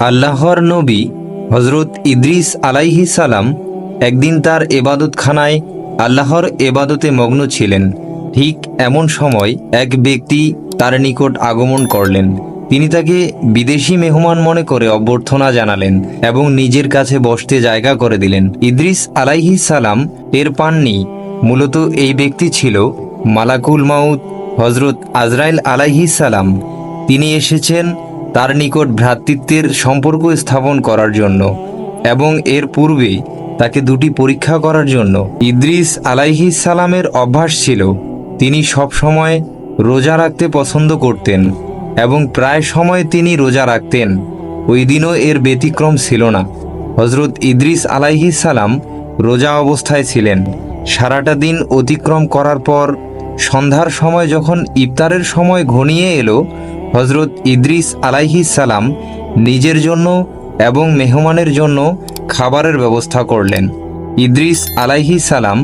আল্লাহর নবী হজরত ইদ্রিস আলাইহি সালাম একদিন তার এবাদতখানায় আল্লাহর এবাদতে মগ্ন ছিলেন। ঠিক এমন সময় এক ব্যক্তি তার নিকট আগমন করলেন। তিনি তাকে বিদেশি মেহমান মনে করে অভ্যর্থনা জানালেন এবং নিজের কাছে বসতে জায়গা করে দিলেন। ইদ্রিস আলাইহি সালাম এর পাননি। মূলত এই ব্যক্তি ছিল মালাকুল মাউদ হজরত আজরাইল আলাইহি সালাম। তিনি এসেছেন তার নিকট ভ্রাতৃত্বের সম্পর্ক স্থাপন করার জন্য এবং এর পূর্বেই তাকে দুটি পরীক্ষা করার জন্য ইদ্রিস আলাইহি সালামের অভ্যাস ছিল, তিনি সব সময় রোজা রাখতে পছন্দ করতেন এবং প্রায় সময় তিনি রোজা রাখতেন, ওই দিনও এর ব্যতিক্রম ছিল না। হজরত ইদ্রিস আলাইহি সালাম রোজা অবস্থায় ছিলেন। সারাটা দিন অতিক্রম করার পর সন্ধ্যার সময় যখন ইফতারের সময় ঘনিয়ে এলো হজরত ইদ্রিস আলাইহি সালাম নিজের জন্য এবং মেহমানের জন্য খাবারের ব্যবস্থা করলেন। ইদ্রিস আলাইহি সালাম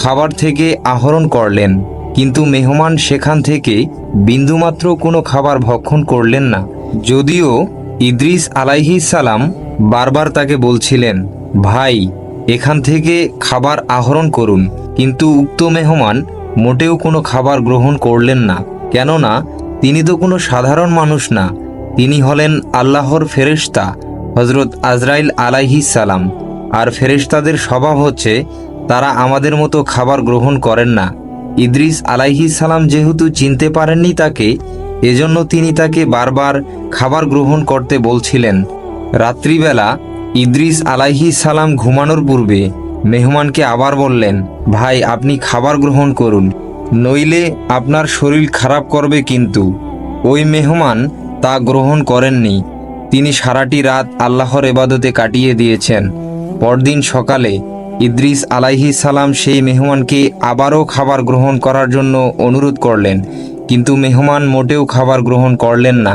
খাবার থেকে আহরণ করলেন, কিন্তু মেহমান সেখান থেকে বিন্দুমাত্র কোনো খাবার ভক্ষণ করলেন না। যদিও ইদ্রিস আলাইহি সালাম বারবার তাকে বলছিলেন, ভাই, এখান থেকে খাবার আহরণ করুন। কিন্তু উক্ত মেহমান মোটেও কোনো খাবার গ্রহণ করলেন না, কেননা তিনি তো কোনো সাধারণ মানুষ না। তিনি হলেন আল্লাহর ফেরেশতা হজরত আজরাইল আলাইহি সালাম। আর ফেরেশতাদের স্বভাব হচ্ছে, তারা আমাদের মতো খাবার গ্রহণ করেন না। ইদ্রিস আলাইহি সালাম যেহেতু চিনতে পারেননি তাকে, এজন্য তিনি তাকে বারবার খাবার গ্রহণ করতে বলছিলেন। রাত্রিবেলা ইদ্রিস আলাইহি সালাম ঘুমানোর পূর্বে মেহমানকে আবার বললেন, ভাই, আপনি খাবার গ্রহণ করুন। নইলে আপনার শরীর খারাপ করবে কিন্তু। ওই মেহমান তা গ্রহণ করেননি। তিনি সারাটি রাত আল্লাহর এবাদতে কাটিয়ে দিয়েছেন। পরদিন সকালে ইদ্রিস আলাইহি সালাম সেই মেহমানকে আবারও খাবার গ্রহণ করার জন্য অনুরোধ করলেন, কিন্তু মেহমান মোটেও খাবার গ্রহণ করলেন না।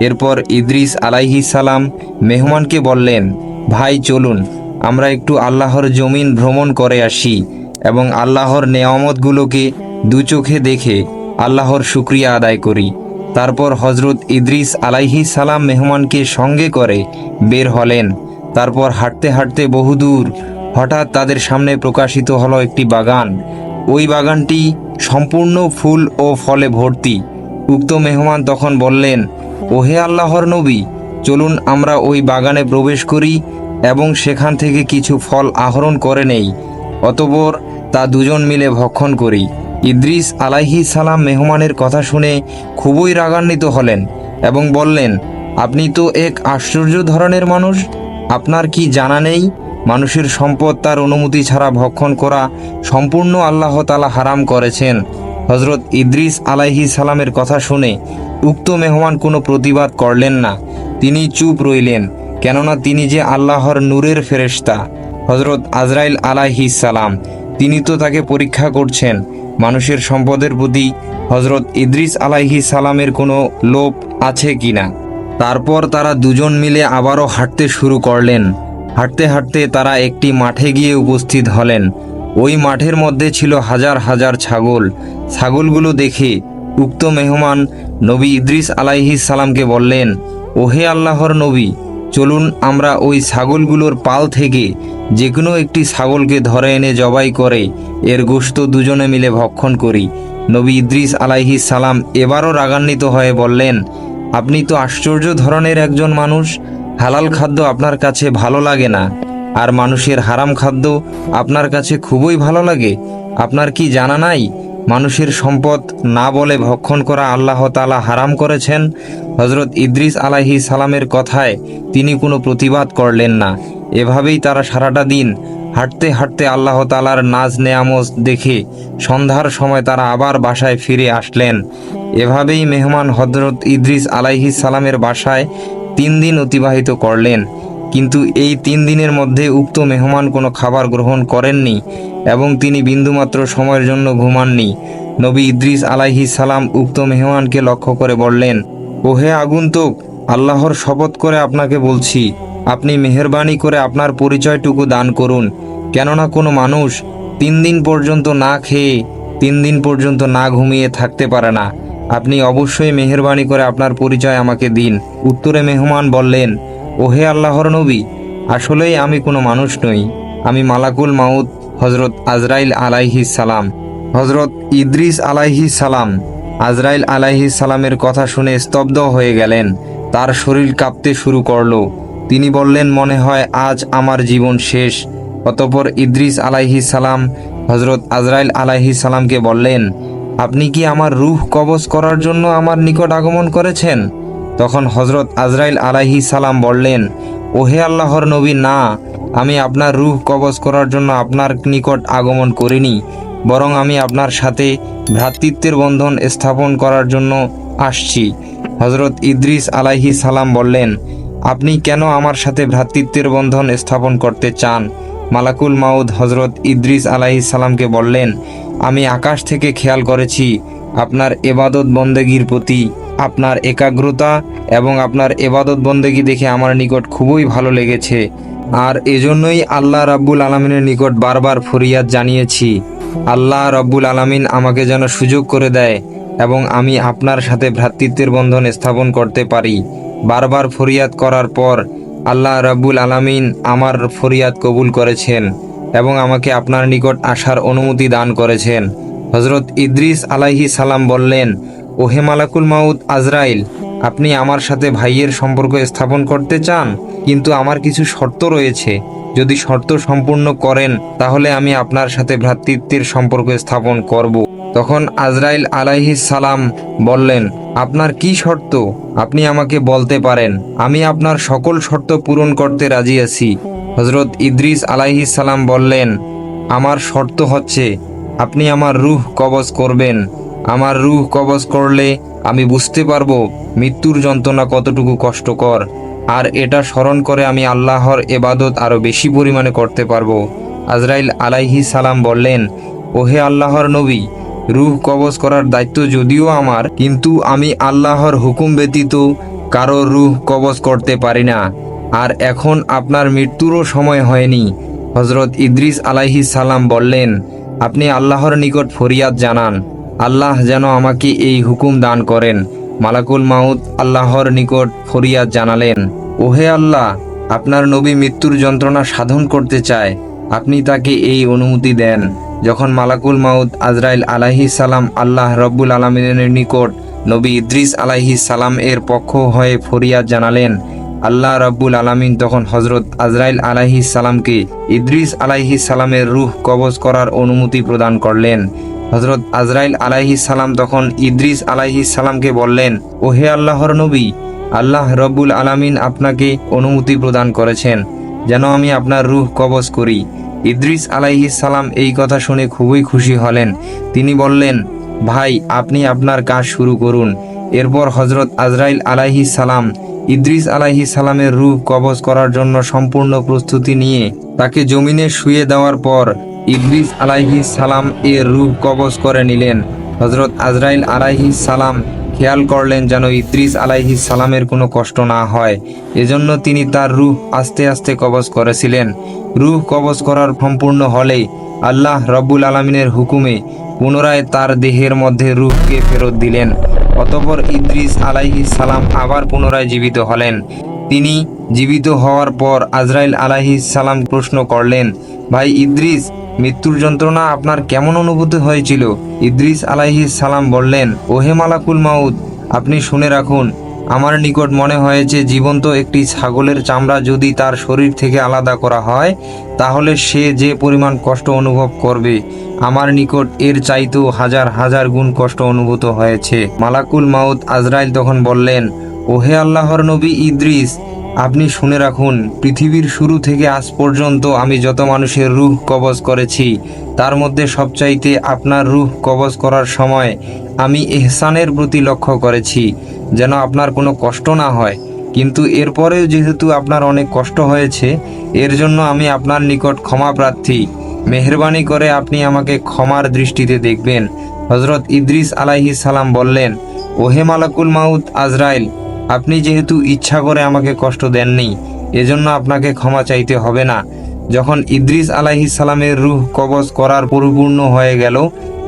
এরপর ইদ্রিস আলাইহি সালাম মেহমানকে বললেন, ভাই, চলুন, আমরা একটু আল্লাহর জমিন ভ্রমণ করে আসি এবং আল্লাহর নেয়ামতগুলোকে দু চোখে দেখে আল্লাহর শুক্রিয়া আদায় করি। তারপর হজরত ইদ্রিস আলাইহি সালাম মেহমানকে সঙ্গে করে বের হলেন। তারপর হাঁটতে হাঁটতে বহুদূর হঠাৎ তাদের সামনে প্রকাশিত হলো একটি বাগান। ওই বাগানটি সম্পূর্ণ ফুল ও ফলে ভর্তি। উক্ত মেহমান তখন বললেন, ওহে আল্লাহর নবী, চলুন আমরা ওই বাগানে প্রবেশ করি এবং সেখান থেকে কিছু ফল আহরণ করে নেই। অতপর তা দুজন মিলে ভক্ষণ করি। ইদ্রিস আলাইহি সালাম মেহমানের কথা শুনে খুবই রাগান্বিত হলেন এবং বললেন, আপনি তো এক আশ্চর্য ধরনের মানুষ। আপনার কি জানা নেই? মানুষের সম্পদ তার অনুমতি ছাড়া ভক্ষণ করা সম্পূর্ণ আল্লাহ তালা হারাম করেছেন। হজরত ইদ্রিস আলাইহি সালামের কথা শুনে উক্ত মেহমান কোনো প্রতিবাদ করলেন না। তিনি চুপ রইলেন, কেননা তিনি যে আল্লাহর নূরের ফেরেশতা। হজরত আজরাইল আলাইহি সালাম, তিনি তো তাকে পরীক্ষা করছেন। মানুষের সম্পদের প্রতি হজরত ইদ্রিস আলাইহি সালামের কোনো লোভ আছে কি না তারপর তারা দুজন মিলে আবারও হাঁটতে শুরু করলেন। হাঁটতে হাঁটতে তারা একটি মাঠে গিয়ে উপস্থিত হলেন। ওই মাঠের মধ্যে ছিল হাজার হাজার ছাগল। ছাগলগুলো দেখে উক্ত মেহমান নবী ইদ্রিস আলাইহি সালামকে বললেন, ওহে আল্লাহর নবী চলুন আমরা ওই ছাগলগুলোর পাল থেকে যে কোনো একটি ছাগলকে ধরে এনে জবাই করে, এর গোশত দুজনে মিলে ভক্ষণ করি। নবী ইদ্রিস আলাইহি সালাম এবারও রাগান্বিত হয়ে বললেন, আপনি তো আশ্চর্য ধরনের একজন মানুষ, হালাল খাদ্য আপনার কাছে ভালো লাগে না, আর মানুষের হারাম খাদ্য আপনার কাছে খুবই ভালো লাগে। আপনার কি জানা নাই মানুষের সম্পদ না বলে ভক্ষণ করা আল্লাহ তালা হারাম করেছেন হজরত ইদ্রিস আলাহি সালামের কথায় তিনি কোনো প্রতিবাদ করলেন না। এভাবেই তারা সারাটা দিন হাঁটতে হাঁটতে আল্লাহ তালার নাজ নেয়ামজ দেখে সন্ধ্যার সময় তারা আবার বাসায় ফিরে আসলেন। এভাবেই মেহমান হজরত ইদ্রিস আলাইহি সালামের বাসায় তিন দিন অতিবাহিত করলেন। কিন্তু এই তিন দিনের মধ্যে উক্ত মেহমান কোনো খাবার গ্রহণ করেননি এবং তিনি বিন্দুমাত্র সময়ের জন্য ঘুমাননি। নবী ইদ্রিস আলাইহি সালাম উক্ত মেহমানকে লক্ষ্য করে বললেন, ওহে আগন্তুক, আল্লাহর শপথ করে আপনাকে বলছি, আপনি মেহরবানি করে আপনার পরিচয়টুকু দান করুন। কেননা কোনো মানুষ তিন দিন পর্যন্ত না খেয়ে তিন দিন পর্যন্ত না ঘুমিয়ে থাকতে পারে না। আপনি অবশ্যই মেহরবানি করে আপনার পরিচয় আমাকে দিন। উত্তরে মেহমান বললেন ওহে আল্লাহর নবী, আসলেই আমি কোনো মানুষ নই। আমি মালাকুল মাউদ হজরত আজরাইল আলাইহি সালাম। হজরত ইদ্রিস আলাইহি সালাম আজরাইল আলাইহি সালামের কথা শুনে স্তব্ধ হয়ে গেলেন। তার শরীর কাঁপতে শুরু করল। তিনি বললেন, মনে হয় আজ আমার জীবন শেষ। অতপর ইদ্রিস আলাইহি সালাম হজরত আজরাইল আলাইহি সালামকে বললেন, আপনি কি আমার রূহ কবজ করার জন্য আমার নিকট আগমন করেছেন? তখন হজরত আজরাইল আলাইহি সালাম বললেন, ওহে আল্লাহর নবী, না, আমি আপনার রূহ কবজ করার জন্য আপনার নিকট আগমন করিনি, বরং আমি আপনার সাথে ভ্রাতৃত্বের বন্ধন স্থাপন করার জন্য আসছি। হজরত ইদ্রিস আলাইহি সালাম বললেন, আপনি কেন আমার সাথে ভ্রাতৃত্বের বন্ধন স্থাপন করতে চান? মালাকুল মাউদ হজরত ইদ্রিস আলাইহি সালামকে বললেন, আমি আকাশ থেকে খেয়াল করেছি, আপনার এবাদত বন্দেগীর প্রতি আপনার একাগ্রতা এবং আপনার এবাদত বন্দেগী দেখে আমার নিকট খুবই ভালো লেগেছে। আর এজন্যই আল্লাহ রাব্বুল আলমিনের নিকট বারবার ফরিয়াদ জানিয়েছি। আল্লাহ রব্বুল আলামিন আমাকে যেন সুযোগ করে দেয় এবং আমি আপনার সাথে ভ্রাতৃত্বের বন্ধন স্থাপন করতে পারি। বারবার ফরিয়াদ করার পর আল্লাহ রব্বুল আলামিন আমার ফরিয়াদ কবুল করেছেন এবং আমাকে আপনার নিকট আসার অনুমতি দান করেছেন। হজরত ইদ্রিস আলাইহি সালাম বললেন ওহে মালাকুল মাউদ আজরাইল, আপনি আমার সাথে ভাইয়ের সম্পর্ক স্থাপন করতে চান, কিন্তু আমার কিছু শর্ত রয়েছে। যদি শর্ত সম্পূর্ণ করেন, তাহলে আমি আপনার সাথে ভ্রাতৃত্বের সম্পর্ক স্থাপন করব। তখন আজরাইল আলাইহি সালাম বললেন, আপনার কি শর্ত? আপনি আমাকে বলতে পারেন। আমি আপনার সকল শর্ত পূরণ করতে রাজি আছি। হজরত ইদ্রিস আলাইহি সালাম বললেন, আমার শর্ত হচ্ছে, আপনি আমার রূহ কবজ করবেন। আমার রুহ কবজ করলে আমি বুঝতে পারব মৃত্যুর যন্ত্রণা কতটুকু কষ্টকর, আর এটা স্মরণ করে আমি আল্লাহর এবাদত আরও বেশি পরিমাণে করতে পারব। আজরাইল আলাইহি সালাম বললেন, ওহে আল্লাহর নবী, রুহ কবজ করার দায়িত্ব যদিও আমার, কিন্তু আমি আল্লাহর হুকুম ব্যতীত কারও রূহ কবজ করতে পারি না। আর এখন আপনার মৃত্যুরও সময় হয়নি। হজরত ইদ্রিস আলাইহি সালাম বললেন, আপনি আল্লাহর নিকট ফরিয়াদ জানান। আল্লাহ যেন আমাকে এই হুকুম দান করেন। মালাকুল মাউদ আল্লাহর নিকট ফরিয়াদ জানালেন, ওহে আল্লাহ, আপনার নবী মৃত্যুর যন্ত্রণা সাধন করতে চায়। আপনি তাকে এই অনুমতি দেন। যখন মালাকুল মাউদ আজরাইল আলাহি সালাম আল্লাহ রব্বুল আলমিনের নিকট নবী ইদ্রিস আলাহি সালাম এর পক্ষ হয়ে ফরিয়াদ জানালেন, আল্লাহ রব্বুল আলামিন তখন হজরত আজরাইল আলাহি সালামকে ইদ্রিস আলাইহি সালামের রূহ কবজ করার অনুমতি প্রদান করলেন। হজরত আজরাইল আলাইহি সালাম তখন ইদ্রিস আলাইহি সালামকে বললেন, ওহে আল্লাহর নবী, আল্লাহ রব্বুল আলামিন আপনাকে অনুমতি প্রদান করেছেন, যেন আমি আপনার রুহ কবজ করি। ইদ্রিস আলাইহি সালাম এই কথা শুনে খুবই খুশি হলেন। তিনি বললেন, ভাই, আপনি আপনার কাজ শুরু করুন। এরপর হজরত আজরাইল আলাইহি সালাম ইদ্রিস আলাইহি সালামের রূহ কবজ করার জন্য সম্পূর্ণ প্রস্তুতি নিয়ে তাকে জমিনে শুয়ে দেওয়ার পর ইদ্রিস আলাইহি সালাম এর রূহ কবজ করে নিলেন। হজরত আজরাইল আলাইহি সালাম খেয়াল করলেন যেন ইদ্রিস আলাইহি সালামের কোনো কষ্ট না হয়। এজন্য তিনি তার রূহ আস্তে আস্তে কবজ করেছিলেন। রূহ কবজ করার সম্পূর্ণ হলে আল্লাহ রব্বুল আলমিনের হুকুমে পুনরায় তার দেহের মধ্যে রূহকে ফেরত দিলেন। অতপর ইদ্রিস আলাইহি সালাম আবার পুনরায় জীবিত হলেন। তিনি জীবিত হওয়ার পর আজরাইল আলাইহি সালাম প্রশ্ন করলেন, ভাই ইদ্রিস মৃত্যুর যন্ত্রণা আপনার কেমন অনুভূতি হয়েছিল? ইদ্রিস আলাইহি সালাম বললেন, ওহে মালাকুল মাউদ আপনি শুনে রাখুন, আমার নিকট মনে হয়েছে জীবন্ত একটি ছাগলের চামড়া যদি তার শরীর থেকে আলাদা করা হয়, তাহলে সে যে পরিমাণ কষ্ট অনুভব করবে, আমার নিকট এর চাইতেও হাজার হাজার গুণ কষ্ট অনুভূত হয়েছে। মালাকুল মাউদ আজরাইল তখন বললেন, ওহে আল্লাহর নবী ইদ্রিস আপনি শুনে রাখুন, পৃথিবীর শুরু থেকে আজ পর্যন্ত আমি যত মানুষের রূহ কবজ করেছি, তার মধ্যে সবচাইতে আপনার রূহ কবজ করার সময় আমি এহসানের প্রতি লক্ষ্য করেছি, যেন আপনার কোনো কষ্ট না হয়। কিন্তু এরপরেও যেহেতু আপনার অনেক কষ্ট হয়েছে, এর জন্য আমি আপনার নিকট ক্ষমা প্রার্থী। মেহরবানি করে আপনি আমাকে ক্ষমার দৃষ্টিতে দেখবেন। হজরত ইদ্রিস আলাইহি সালাম বললেন, ওহে মালাকুল মাউদ আজরাইল আপনি যেহেতু ইচ্ছা করে আমাকে কষ্ট দেননি, এজন্য আপনাকে ক্ষমা চাইতে হবে না। যখন ইদ্রিস আলাইহি সালামের রূহ কবজ করার পরিপূর্ণ হয়ে গেল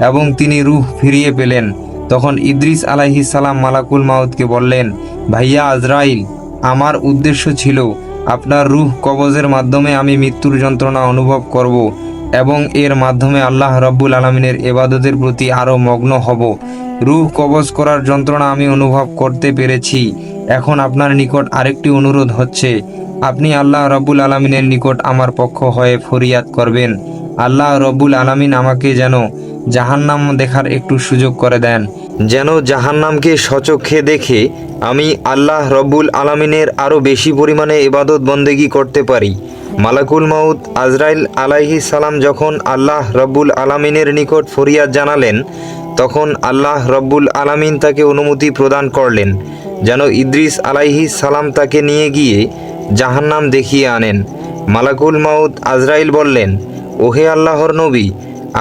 এবং তিনি রুহ ফিরিয়ে পেলেন, তখন ইদ্রিস আলাইহি সালাম মালাকুল মাউদকে বললেন, ভাইয়া আজরাইল, আমার উদ্দেশ্য ছিল আপনার রূহ কবজের মাধ্যমে আমি মৃত্যুর যন্ত্রণা অনুভব করব এবং এর মাধ্যমে আল্লাহ রব্বুল আলমিনের এবাদতের প্রতি আরও মগ্ন হব। রূহ কবজ করার যন্ত্রণা আমি অনুভব করতে পেরেছি। এখন আপনার নিকট আরেকটি অনুরোধ হচ্ছে, আপনি আল্লাহ রব্বুল আলমিনের নিকট আমার পক্ষ হয়ে ফরিয়াদ করবেন। আল্লাহ রব্বুল আলামিন আমাকে যেন জাহান্নাম দেখার একটু সুযোগ করে দেন। যেন জাহান্নামকে সচক্ষে দেখে আমি আল্লাহ রব্বুল আলামিনের আরও বেশি পরিমাণে ইবাদত বন্দেগি করতে পারি। মালাকুল মাউদ আজরাইল আলাইহি সালাম যখন আল্লাহ রব্বুল আলামিনের নিকট ফরিয়াদ জানালেন তখন আল্লাহ রব্বুল আলামিন তাকে অনুমতি প্রদান করলেন, যেন ইদ্রিস আলাইহি সালাম তাকে নিয়ে গিয়ে জাহান্নাম দেখিয়ে আনেন। মালাকুল মাউদ আজরাইল বললেন, ওহে আল্লাহর নবী,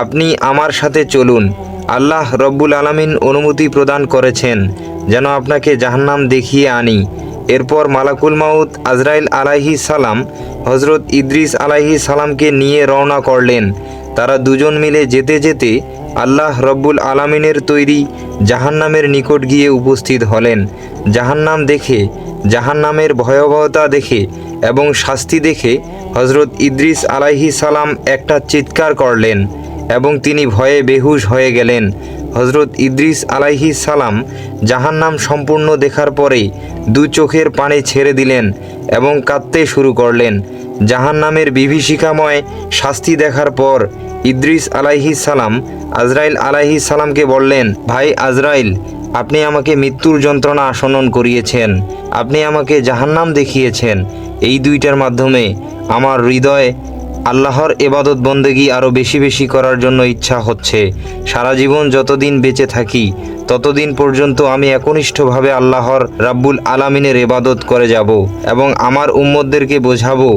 আপনি আমার সাথে চলুন। আল্লাহ রব্বুল আলামিন অনুমতি প্রদান করেছেন, যেন আপনাকে জাহান্নাম দেখিয়ে আনি। এরপর মালাকুল মাউদ আজরাইল আলাইহি সালাম হজরত ইদ্রিস আলাইহি সালামকে নিয়ে রওনা করলেন। তারা দুজন মিলে যেতে যেতে আল্লাহ রব্বুল আলামিনের তৈরি জাহান্নামের নিকট গিয়ে উপস্থিত হলেন। জাহান্নাম দেখে, জাহান্নামের ভয়াবহতা দেখে এবং শাস্তি দেখে হজরত ইদ্রিস আলাইহি সালাম একটা চিৎকার করলেন এবং তিনি ভয়ে বেহুশ হয়ে গেলেন। হজরত ইদ্রিস আলাইহি সালাম জাহান্নাম সম্পূর্ণ দেখার পরে দু চোখের পানি ছেড়ে দিলেন এবং কাঁদতে শুরু করলেন। জাহান্নামের বিভীষিকাময় শাস্তি দেখার পর ইদ্রিস আলাইহি সালাম, আজরাইল আলাইহি সালামকে বললেন, ভাই আজরাইল, আপনি আমাকে মৃত্যুর যন্ত্রণা আসনন করিয়েছেন। আপনি আমাকে জাহান্নাম দেখিয়েছেন। এই দুইটার মাধ্যমে আমার হৃদয় আল্লাহর এবাদত বন্দেগি আরও বেশি বেশি করার জন্য ইচ্ছা হচ্ছে। সারা জীবন যতদিন বেঁচে থাকি, ততদিন পর্যন্ত আমি একনিষ্ঠভাবে আল্লাহর রাব্বুল আলামিনের এবাদত করে যাব এবং আমার উম্মতদেরকে বোঝাবো,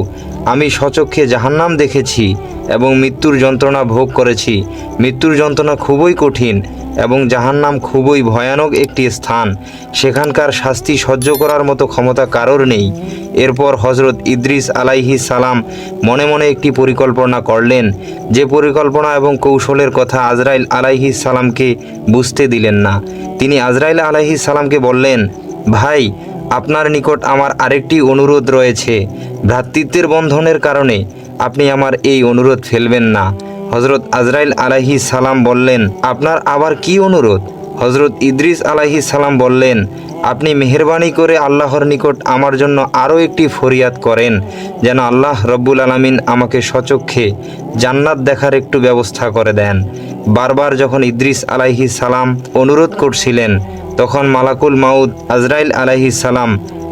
আমি সচক্ষে জাহান্নাম দেখেছি। এবং মৃত্যুর যন্ত্রণা ভোগ করেছি। মৃত্যুর যন্ত্রণা খুবই কঠিন এবং জাহান্নাম খুবই ভয়ানক একটি স্থান। সেখানকার শাস্তি সহ্য করার মতো ক্ষমতা কারোর নেই। এরপর হজরত ইদ্রিস আলাইহি সালাম মনে মনে একটি পরিকল্পনা করলেন। যে পরিকল্পনা এবং কৌশলের কথা আজরাইল আলাইহি সালামকে বুঝতে দিলেন না। তিনি আজরাইল আলাইহি সালামকে বললেন, ভাই, আপনার নিকট আমার আরেকটি অনুরোধ রয়েছে। ভ্রাতৃত্বের বন্ধনের কারণে। আপনি আমার এই অনুরোধ ফেলবেন না। হজরত আজরাইল আলাইহি সালাম বললেন, আপনার আবার কি অনুরোধ? হজরত ইদ্রিস আলাইহি সালাম বললেন, আপনি মেহরবানি করে আল্লাহর নিকট আমার জন্য আরও একটি ফরিয়াদ করেন, যেন আল্লাহ রব্বুল আলামিন আমাকে সচক্ষে জান্নাত দেখার একটু ব্যবস্থা করে দেন। বারবার যখন ইদ্রিস আলাইহি সালাম অনুরোধ করছিলেন, তখন মালাকুল মাউদ আজরাইল আলাইহি সালাম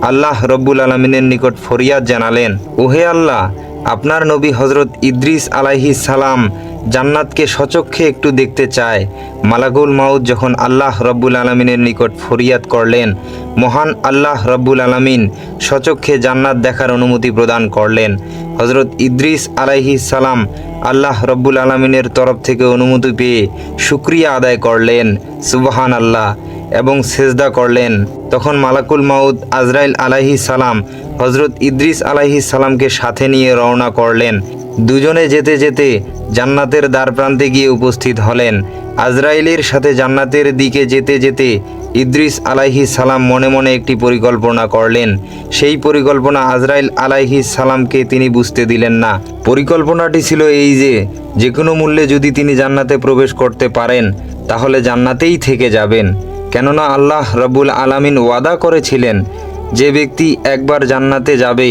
আল্লাহ রব্বুল আলমিনের নিকট ফরিয়াদ জানালেন, ওহে আল্লাহ আপনার নবী হজরত ইদ্রিস আলাইহি সালাম জান্নাতকে সচক্ষে একটু দেখতে চায়। মালাকুল মাউদ যখন আল্লাহ রব্বুল আলমিনের নিকট ফরিয়াদ করলেন, মহান আল্লাহ রব্বুল আলমিন সচক্ষে জান্নাত দেখার অনুমতি প্রদান করলেন। হজরত ইদ্রিস আলাইহি সালাম আল্লাহ রব্বুল আলমিনের তরফ থেকে অনুমতি পেয়ে শুক্রিয়া আদায় করলেন। সুবহান আল্লাহ এবং সেজদা করলেন। তখন মালাকুল মাউদ আজরাইল আলাইহি সালাম হজরত ইদ্রিস আলাইহি সালামকে সাথে নিয়ে রওনা করলেন। দুজনে যেতে যেতে জান্নাতের দ্বার প্রান্তে গিয়ে উপস্থিত হলেন। আজরাইলের সাথে জান্নাতের দিকে যেতে যেতে ইদ্রিস আলাইহি সালাম মনে মনে একটি পরিকল্পনা করলেন। সেই পরিকল্পনা আজরাইল আলাইহি সালামকে তিনি বুঝতে দিলেন না। পরিকল্পনাটি ছিল এই যে যে কোনো মূল্যে যদি তিনি জান্নাতে প্রবেশ করতে পারেন, তাহলে জান্নাতেই থেকে যাবেন। কেননা আল্লাহ রব্বুল আলামিন ওয়াদা করেছিলেন, যে ব্যক্তি একবার জান্নাতে যাবে,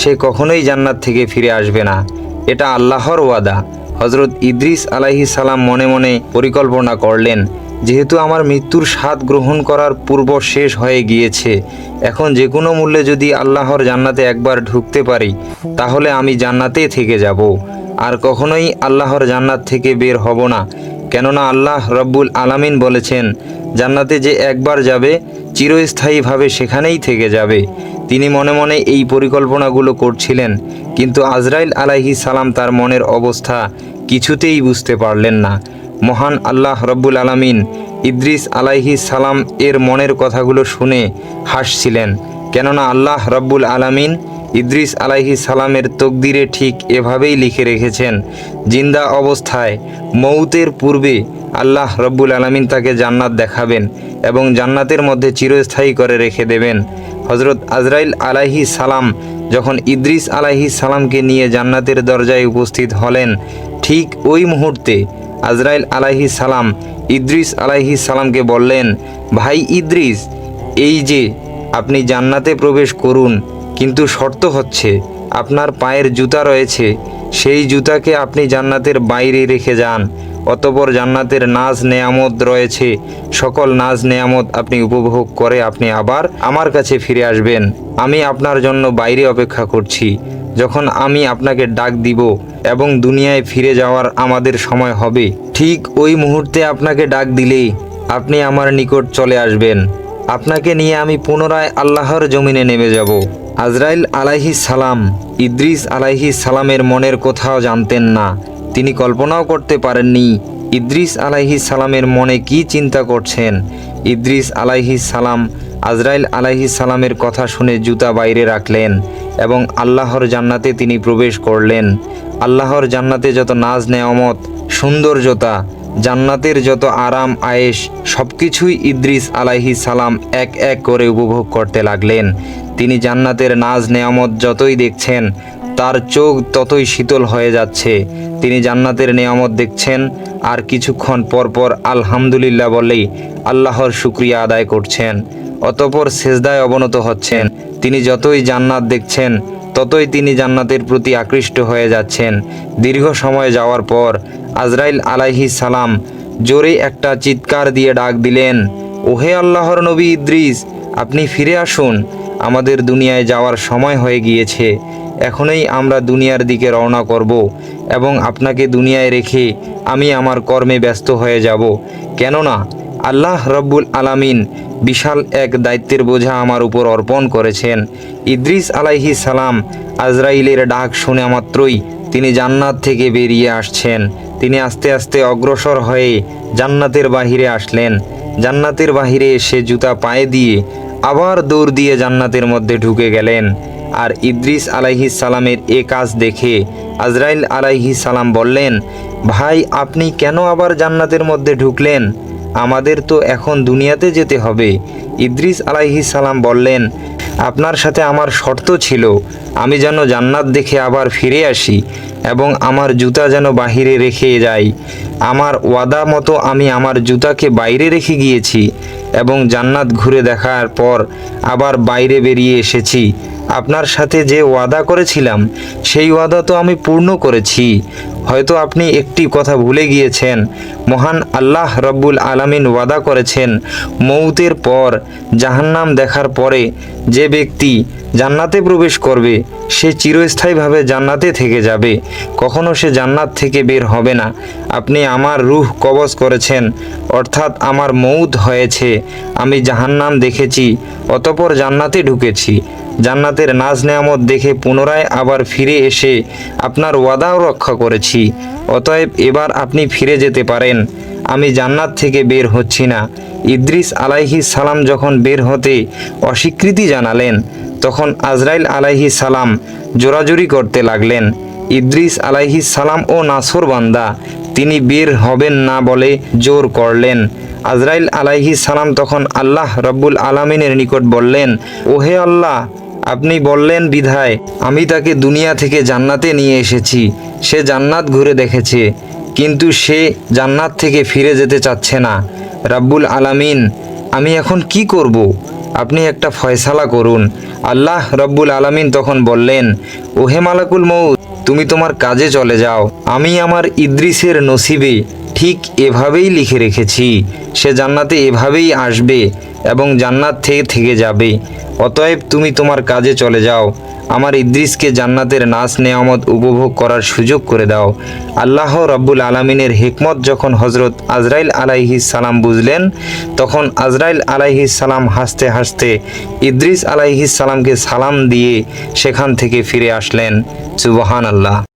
সে কখনোই জান্নাত থেকে ফিরে আসবে না। এটা আল্লাহর ওয়াদা। হজরত ইদ্রিস আলাইহি সালাম মনে মনে পরিকল্পনা করলেন, যেহেতু আমার মৃত্যুর স্বাদ গ্রহণ করার পূর্ব শেষ হয়ে গিয়েছে, এখন যে কোনো মূল্যে যদি আল্লাহর জান্নাতে একবার ঢুকতে পারি, তাহলে আমি জান্নাতেই থেকে যাব। আর কখনোই আল্লাহর জান্নাত থেকে বের হব না। কেননা আল্লাহ রব্বুল আলামিন বলেছেন, জান্নাতে যে একবার যাবে, চিরস্থায়ীভাবে সেখানেই থেকে যাবে। তিনি মনে মনে এই পরিকল্পনাগুলো করছিলেন, কিন্তু আজরাইল আলাইহি সালাম তার মনের অবস্থা কিছুতেই বুঝতে পারলেন না। মহান আল্লাহ রব্বুল আলামিন ইদ্রিস আলাইহি সালাম এর মনের কথাগুলো শুনে হাসছিলেন, কেননা আল্লাহ রব্বুল আলামিন ইদ্রিস আলাইহি সালামের তকদিরে ঠিক এভাবেই লিখে রেখেছেন, জিন্দা অবস্থায়, মৌতের পূর্বে আল্লাহ রব্বুল আলামিন তাকে জান্নাত দেখাবেন এবং জান্নাতের মধ্যে চিরস্থায়ী করে রেখে দেবেন। হজরত আজরাইল আলাইহি সালাম যখন ইদ্রিস আলাইহি সালামকে নিয়ে জান্নাতের দরজায় উপস্থিত হলেন, ঠিক ওই মুহূর্তে আজরাইল আলাইহি সালাম ইদ্রিস আলাইহি সালামকে বললেন, ভাই ইদ্রিস, এই যে আপনি জান্নাতে প্রবেশ করুন কিন্তু শর্ত হচ্ছে, আপনার পায়ের জুতা রয়েছে, সেই জুতাকে আপনি জান্নাতের বাইরে রেখে যান, অতপর জান্নাতের নাজ নেয়ামত রয়েছে, সকল নাজ নেয়ামত আপনি উপভোগ করে আপনি আবার আমার কাছে ফিরে আসবেন। আমি আপনার জন্য বাইরে অপেক্ষা করছি, যখন আমি আপনাকে ডাক দিব এবং দুনিয়ায় ফিরে যাওয়ার আমাদের সময় হবে, ঠিক ওই মুহূর্তে আপনাকে ডাক দিলেই আপনি আমার নিকট চলে আসবেন। আপনাকে নিয়ে আমি পুনরায় আল্লাহর জমিনে নেমে যাব। আজরাইল আলাইহি সালাম, ইদ্রিস আলাইহি সালামের মনের কোথাও জানতেন না। তিনি কল্পনাও করতে পারেননি, ইদ্রিস আলাইহি সালামের মনে কি চিন্তা করছেন। ইদ্রিস আলাইহি সালাম আজরাইল আলাইহি সালামের কথা শুনে জুতা বাইরে রাখলেন এবং আল্লাহর জান্নাতে তিনি প্রবেশ করলেন। আল্লাহর জান্নাতে যত নাজ নেয়ামত সৌন্দর্যতা জান্নাতের যত আরাম, আয়েশ, সবকিছুই ইদ্রিস আলাইহি সালাম এক এক করে উপভোগ করতে লাগলেন। তিনি জান্নাতের নাজ নেয়ামত যতই দেখছেন, তার চোখ ততই শীতল হয়ে যাচ্ছে। তিনি জান্নাতের নেয়ামত দেখছেন আর কিছুক্ষণ পরপর পর আলহামদুলিল্লাহ বলেই আল্লাহর শুক্রিয়া আদায় করছেন। অতপর সেজদায় অবনত হচ্ছেন। তিনি যতই জান্নাত দেখছেন ততই তিনি জান্নাতের প্রতি আকৃষ্ট হয়ে যাচ্ছেন। দীর্ঘ সময় যাওয়ার পর আজরাইল আলাইহি সালাম জোরে একটা চিৎকার দিয়ে ডাক দিলেন, ওহে আল্লাহর নবী ইদ্রিস, আপনি ফিরে আসুন। আমাদের দুনিয়ায় যাওয়ার সময় হয়ে গিয়েছে। এখনই আমরা দুনিয়ার দিকে রওনা করব এবং আপনাকে দুনিয়ায় রেখে আমি আমার কর্মে ব্যস্ত হয়ে যাব। কেননা আল্লাহ রব্বুল আলামিন বিশাল এক দায়িত্বের বোঝা আমার উপর অর্পণ করেছেন। ইদ্রিস আলাইহি সালাম আজরাইলের ডাক শুনে মাত্রই তিনি জান্নাত থেকে বেরিয়ে আসছেন। তিনি আস্তে আস্তে অগ্রসর হয়ে জান্নাতের বাহিরে আসলেন। জান্নাতের বাহিরে এসে জুতা পায়ে দিয়ে আবার দৌড় দিয়ে জান্নাতের মধ্যে ঢুকে গেলেন। আর ইদ্রিস আলাইহি সালামের এ কাজ দেখে আজরাইল আলাইহি সালাম বললেন, ভাই, আপনি কেন আবার জান্নাতের মধ্যে ঢুকলেন? আমাদের তো এখন দুনিয়াতে যেতে হবে। ইদ্রিস আলাইহি সালাম বললেন, আপনার সাথে আমার শর্ত ছিল, আমি যেন জান্নাত দেখে আবার ফিরে আসি এবং আমার জুতা যেন বাহিরে রেখে যাই। আমার ওয়াদা মতো আমি আমার জুতাকে বাইরে রেখে গিয়েছি এবং জান্নাত ঘুরে দেখার পর আবার বাইরে বেরিয়ে এসেছি। আপনার সাথে যে ওয়াদা করেছিলাম, সেই ওয়াদা তো আমি পূর্ণ করেছি। হয়তো আপনি একটি কথা ভুলে গিয়েছেন। মহান আল্লাহ রব্বুল আলামিন ওয়াদা করেছেন, মৌতের পর, জাহান্নাম দেখার পরে যে ব্যক্তি জান্নাতে প্রবেশ করবে, সে চিরস্থায়ীভাবে জান্নাতে থেকে যাবে। কখনো সে জান্নাত থেকে বের হবে না। আপনি আমার রুহ কবজ করেছেন, অর্থাৎ আমার মৌত হয়েছে। আমি জাহান্নাম দেখেছি, অতপর জান্নাতে ঢুকেছি। জান্নাতের নাজ নেয়ামত দেখে পুনরায় আবার ফিরে এসে আপনার ওয়াদাও রক্ষা করেছি। অতএব এবার আপনি ফিরে যেতে পারেন। আমি জান্নাত থেকে বের হচ্ছি না। ইদ্রিস আলাইহি সালাম যখন বের হতে অস্বীকৃতি জানালেন, তখন আজরাইল আলাইহি সালাম জোরাজুরি করতে লাগলেন। ইদ্রিস আলাইহি সালাম ও নাসর বান্দা, তিনি বের হবেন না বলে জোর করলেন। আজরাইল আলাইহি সালাম তখন আল্লাহ রব্বুল আলামিনের নিকট বললেন, ওহে আল্লাহ আপনি বললেন, বিধায়, আমি তাকে দুনিয়া থেকে জান্নাতে নিয়ে এসেছি। সে জান্নাত ঘুরে দেখেছে, কিন্তু সে জান্নাত থেকে ফিরে যেতে চাচ্ছে না। রাব্বুল আলামিন, আমি এখন কি করব? আপনি একটা ফয়সালা করুন। আল্লাহ রব্বুল আলামিন তখন বললেন, ওহে মালাকুল মৌত তুমি তোমার কাজে চলে যাও। আমি আমার ইদ্রিসের নসিবে ঠিক এভাবেই লিখে রেখেছি। সে জান্নাতে এভাবেই আসবে এবং জান্নাত থেকে থেকে যাবে। অতএব তুমি তোমার কাজে চলে যাও। আমার ইদ্রিসকে জান্নাতের নাচ নেয়ামত উপভোগ করার সুযোগ করে দাও। আল্লাহ রব্বুল আলমিনের হিকমত যখন হজরত আজরাইল আলাইহি সালাম বুঝলেন, তখন আজরাইল আলাইহি সালাম হাসতে হাসতে ইদ্রিস আলাইহি সালামকে সালাম দিয়ে সেখান থেকে ফিরে আসলেন। সুবহান আল্লাহ